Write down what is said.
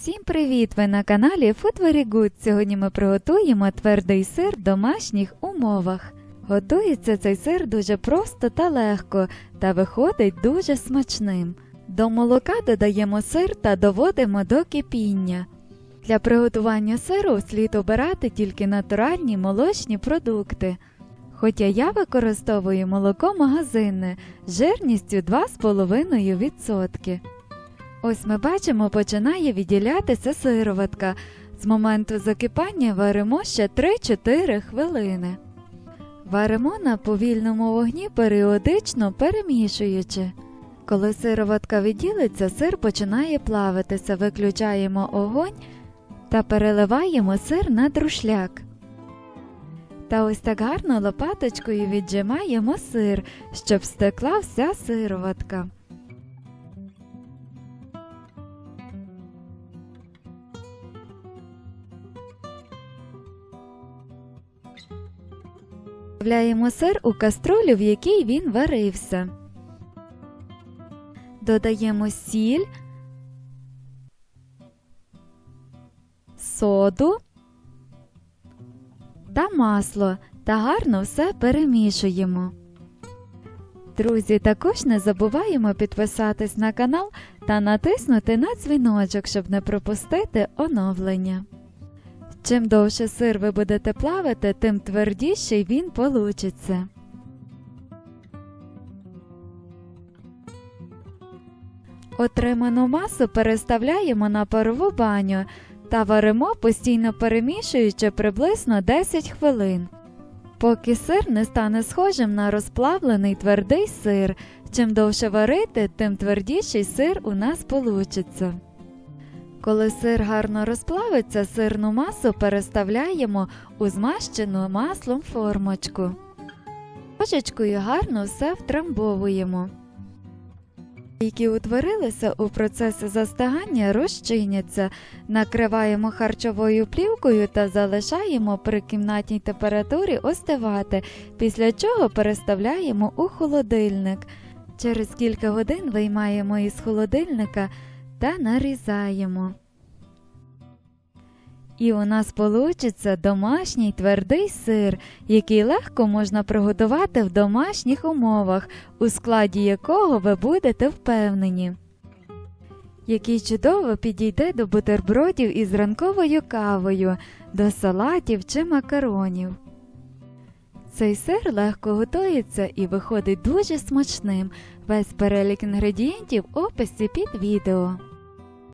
Всім привіт! Ви на каналі Food Very Good. Сьогодні ми приготуємо твердий сир в домашніх умовах. Готується цей сир дуже просто та легко та виходить дуже смачним. До молока додаємо сир та доводимо до кипіння. Для приготування сиру слід обирати тільки натуральні молочні продукти. Хоча я використовую молоко магазинне жирністю 2,5%. Ось ми бачимо, починає відділятися сироватка. З моменту закипання варимо ще 3-4 хвилини. Варимо на повільному вогні періодично перемішуючи. Коли сироватка відділиться, сир починає плавитися, виключаємо огонь та переливаємо сир на друшляк. Та ось так гарно лопаточкою віджимаємо сир, щоб стекла вся сироватка. Вставляємо сир у каструлю, в якій він варився. Додаємо сіль, соду та масло та гарно все перемішуємо. Друзі, також не забуваємо підписатись на канал та натиснути на дзвіночок, щоб не пропустити оновлення. Чим довше сир ви будете плавити, тим твердіший він получиться. Отриману масу переставляємо на парову баню та варимо, постійно перемішуючи приблизно 10 хвилин. Поки сир не стане схожим на розплавлений твердий сир. Чим довше варити, тим твердіший сир у нас получиться. Коли сир гарно розплавиться, сирну масу переставляємо у змащену маслом формочку. Ложечкою гарно все втрамбовуємо. Які утворилися у процесі застигання, розчиняться, накриваємо харчовою плівкою та залишаємо при кімнатній температурі остивати, після чого переставляємо у холодильник. Через кілька годин виймаємо із холодильника та нарізаємо. І у нас получиться домашній твердий сир, який легко можна приготувати в домашніх умовах, у складі якого ви будете впевнені. Який чудово підійде до бутербродів із ранковою кавою, до салатів чи макаронів. Цей сир легко готується і виходить дуже смачним. Весь перелік інгредієнтів в описі під відео.